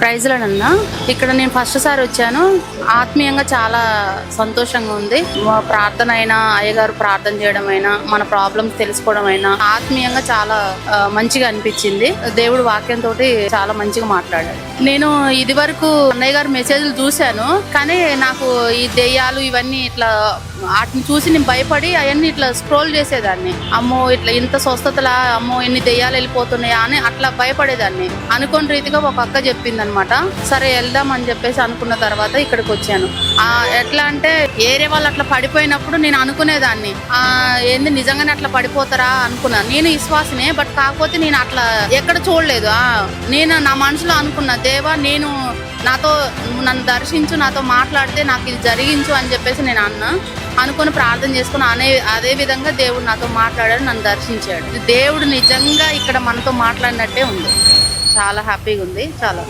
ప్రైజ్లనన్నా. ఇక్కడ నేను ఫస్ట్ సారి వచ్చాను. ఆత్మీయంగా చాలా సంతోషంగా ఉంది. మా ప్రార్థన అయినా అయ్యగారు ప్రార్థన చేయడం అయినా మన ప్రాబ్లమ్స్ తెలుసుకోవడం అయినా ఆత్మీయంగా చాలా మంచిగా అనిపించింది. దేవుడు వాక్యం తోటి చాలా మంచిగా మాట్లాడాడు. నేను ఇది వరకు అన్నయ్య గారు మెసేజ్లు చూశాను. కానీ నాకు ఈ దెయ్యాలు ఇవన్నీ ఇట్లా వాటిని చూసి నేను భయపడి అవన్నీ ఇట్లా స్క్రోల్ చేసేదాన్ని. అమ్మో ఇట్లా ఇంత స్వస్థతలా అమ్మో ఎన్ని దెయ్యాలు వెళ్ళిపోతున్నాయా అని అట్లా భయపడేదాన్ని. అనుకోని రీతిగా ఒక అక్క చెప్పింది అనమాట సరే వెళ్దాం అని చెప్పేసి అనుకున్న తర్వాత ఇక్కడికి వచ్చాను. ఎట్లా అంటే ఏరే వాళ్ళు అట్లా పడిపోయినప్పుడు నేను అనుకునేదాన్ని. ఏంది నిజంగానే అట్లా పడిపోతారా అనుకున్నా. నేను విశ్వాసనే బట్ కాకపోతే నేను అట్లా ఎక్కడ చూడలేదు. నేను నా మనసులో అనుకున్నా దేవా నేను నాతో నన్ను దర్శించు నాతో మాట్లాడితే నాకు ఇది జరిగించు అని చెప్పేసి నేను అన్నా. అనుకుని ప్రార్థన చేసుకుని అనే అదే విధంగా దేవుడు నాతో మాట్లాడాడు నన్ను దర్శించాడు. దేవుడు నిజంగా ఇక్కడ మనతో మాట్లాడినట్టే ఉంది. చాలా హ్యాపీగా ఉంది. చాలా